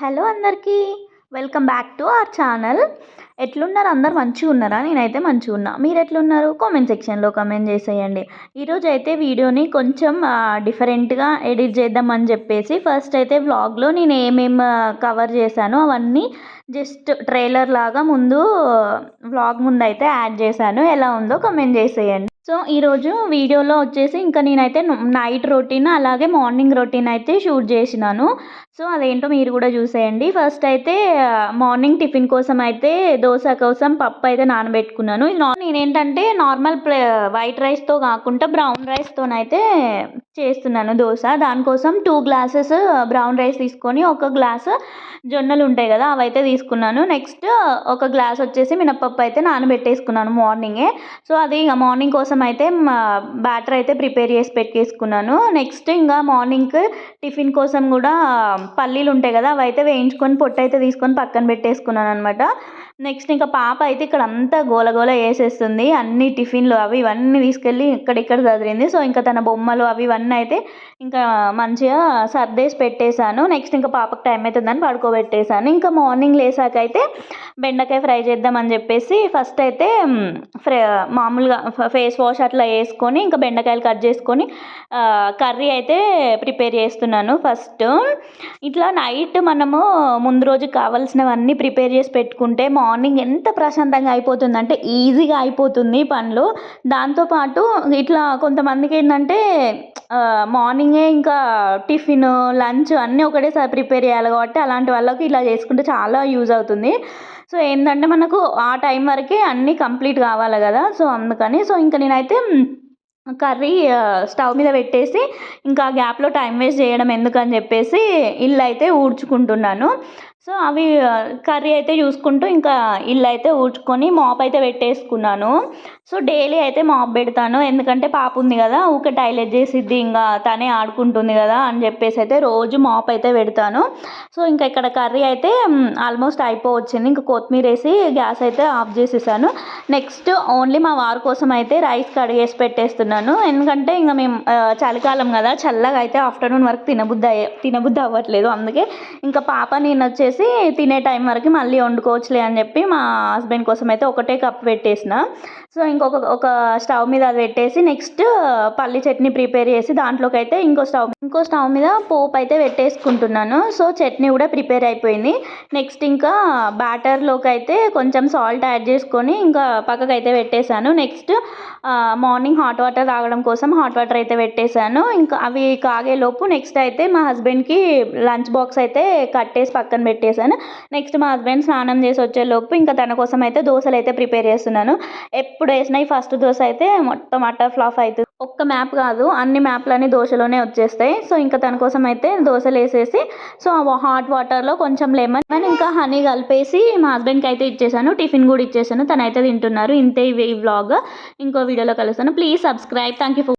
Hello అందరికీ. Welcome back to our channel ఎట్లున్నారు? అందరు మంచిగా ఉన్నారా? నేనైతే మంచిగా ఉన్నా. మీరు ఎట్లున్నారు? కామెంట్ సెక్షన్లో కామెంట్ చేసేయండి. ఈరోజు అయితే వీడియోని కొంచెం డిఫరెంట్గా ఎడిట్ చేద్దామని చెప్పేసి ఫస్ట్ అయితే వ్లాగ్లో నేను ఏమేమి కవర్ చేశానో అవన్నీ జస్ట్ ట్రైలర్ లాగా ముందు వ్లాగ్ ముందు అయితే యాడ్ చేశాను. ఎలా ఉందో కామెంట్ చేసేయండి. సో ఈరోజు వీడియోలో వచ్చేసి ఇంకా నేనైతే నైట్ రొటీన్ అలాగే మార్నింగ్ రొటీన్ అయితే షూట్ చేసినాను. సో అదేంటో మీరు కూడా చూసేయండి. ఫస్ట్ అయితే మార్నింగ్ టిఫిన్ కోసం అయితే దోశ కోసం పప్పు అయితే నానబెట్టుకున్నాను. నేనేంటంటే నార్మల్ వైట్ రైస్తో కాకుండా బ్రౌన్ రైస్తోనైతే చేస్తున్నాను దోశ. దానికోసం టూ గ్లాసెస్ బ్రౌన్ రైస్ తీసుకొని ఒక గ్లాస్ జొన్నలు ఉంటాయి కదా అవైతే తీసుకున్నాను. నెక్స్ట్ uh, ఒక గ్లాస్ వచ్చేసి మినప్పప్పు అయితే నానబెట్టేసుకున్నాను మార్నింగే సో అది ఇంకా మార్నింగ్ కోసం అయితే బ్యాటర్ అయితే ప్రిపేర్ చేసి పెట్టేసుకున్నాను. నెక్స్ట్ ఇంకా మార్నింగ్ టిఫిన్ కోసం కూడా పల్లీలు ఉంటాయి కదా అవి అయితే వేయించుకొని పొట్టు అయితే తీసుకొని పక్కన పెట్టేసుకున్నాను అనమాట నెక్స్ట్ ఇంకా పాప అయితే ఇక్కడ అంతా గోలగోల వేసేస్తుంది అన్ని టిఫిన్లు అవి ఇవన్నీ తీసుకెళ్ళి ఇక్కడిక్కడ చదిరింది సో ఇంకా తన బొమ్మలు అవి ఇవన్నీ అయితే ఇంకా మంచిగా సర్దేసి పెట్టేశాను. నెక్స్ట్ ఇంకా పాపకు టైం అవుతుందని పడుకోబెట్టేశాను. ఇంకా మార్నింగ్ లేసాకైతే బెండకాయ ఫ్రై చేద్దామని చెప్పేసి ఫస్ట్ అయితే ఫ్రై మామూలుగా ఫేస్ వాష్ అట్లా వేసుకొని ఇంకా బెండకాయలు కట్ చేసుకొని కర్రీ అయితే ప్రిపేర్ చేస్తున్నాను. ఫస్ట్ ఇట్లా నైట్ మనము ముందు రోజు కావాల్సినవన్నీ ప్రిపేర్ చేసి పెట్టుకుంటే మార్నింగ్ ఎంత ప్రశాంతంగా అయిపోతుంది అంటే ఈజీగా అయిపోతుంది పనులు. దాంతోపాటు ఇట్లా కొంతమందికి ఏంటంటే మార్నింగే ఇంకా టిఫిన్ లంచ్ అన్నీ ఒకటేసారి ప్రిపేర్ చేయాలి కాబట్టి అలాంటి వాళ్ళకి ఇలా చేసుకుంటే చాలా యూజ్ అవుతుంది. సో ఏంటంటే మనకు ఆ టైం వరకే అన్నీ కంప్లీట్ కావాలి కదా సో అందుకని సో ఇంకా నేనైతే కర్రీ స్టవ్ మీద పెట్టేసి ఇంకా గ్యాప్లో టైం వేస్ట్ చేయడం ఎందుకని చెప్పేసి ఇల్లు అయితే ఊడ్చుకుంటున్నాను. సో అవి కర్రీ అయితే చూసుకుంటూ ఇంకా ఇల్లు అయితే ఊడ్చుకొని మాప్ అయితే పెట్టేసుకున్నాను. సో డైలీ అయితే మాప్ పెడతాను. ఎందుకంటే పాప ఉంది కదా ఊకే టాయిలెట్ చేసిద్ది ఇంకా తనే ఆడుకుంటుంది కదా అని చెప్పేసి అయితే రోజు మాప్ అయితే పెడతాను. సో ఇంకా ఇక్కడ కర్రీ అయితే ఆల్మోస్ట్ అయిపోవచ్చింది ఇంకా కొత్తిమీర వేసి గ్యాస్ అయితే ఆఫ్ చేసేసాను. నెక్స్ట్ ఓన్లీ మా వారి కోసం అయితే రైస్ కడిగేసి పెట్టేస్తున్నాను. ఎందుకంటే ఇంకా మేము చలికాలం కదా చల్లగా అయితే ఆఫ్టర్నూన్ వరకు తినబుద్ధి తినబుద్ధి అవ్వట్లేదు. అందుకే ఇంకా పాప నేను వచ్చేసి తినే టైం వరకు మళ్ళీ వండుకోవచ్చులే అని చెప్పి మా హస్బెండ్ కోసం అయితే ఒకటే కప్ పెట్టేసిన. సో ఇంకొక ఒక స్టవ్ మీద అది పెట్టేసి నెక్స్ట్ పల్లి చట్నీ ప్రిపేర్ చేసి దాంట్లోకి అయితే ఇంకో స్టవ్ ఇంకో స్టవ్ మీద పోపు అయితే పెట్టేసుకుంటున్నాను. సో చట్నీ కూడా ప్రిపేర్ అయిపోయింది. నెక్స్ట్ ఇంకా బ్యాటర్లోకి అయితే కొంచెం సాల్ట్ యాడ్ చేసుకొని ఇంకా పక్కకు అయితే పెట్టేశాను. నెక్స్ట్ మార్నింగ్ హాట్ వాటర్ తాగడం కోసం హాట్ వాటర్ అయితే పెట్టేశాను. ఇంకా అవి కాగేలోపు నెక్స్ట్ అయితే మా హస్బెండ్కి లంచ్ బాక్స్ అయితే కట్టేసి పక్కన పెట్టి పెట్టేశాను. నెక్స్ట్ మా హస్బెండ్ స్నానం చేసి వచ్చేలోపు ఇంకా తన కోసం అయితే దోశలు అయితే ప్రిపేర్ చేస్తున్నాను. ఎప్పుడు వేసినాయి ఫస్ట్ దోశ అయితే మొత్తం అటర్ ఫ్లాప్ అవుతుంది. ఒక్క మ్యాప్ కాదు అన్ని మ్యాప్లన్నీ దోశలోనే వచ్చేస్తాయి. సో ఇంకా తన కోసం అయితే దోశలు వేసేసి సో హాట్ వాటర్లో కొంచెం లెమన్ ఇంకా హనీ కలిపేసి మా హస్బెండ్కి అయితే ఇచ్చేసాను. టిఫిన్ కూడా ఇచ్చేసాను. తనైతే తింటున్నారు. ఇంతే ఈ వ్లాగ్ ఇంకో వీడియోలో కలుస్తాను. Please subscribe thank you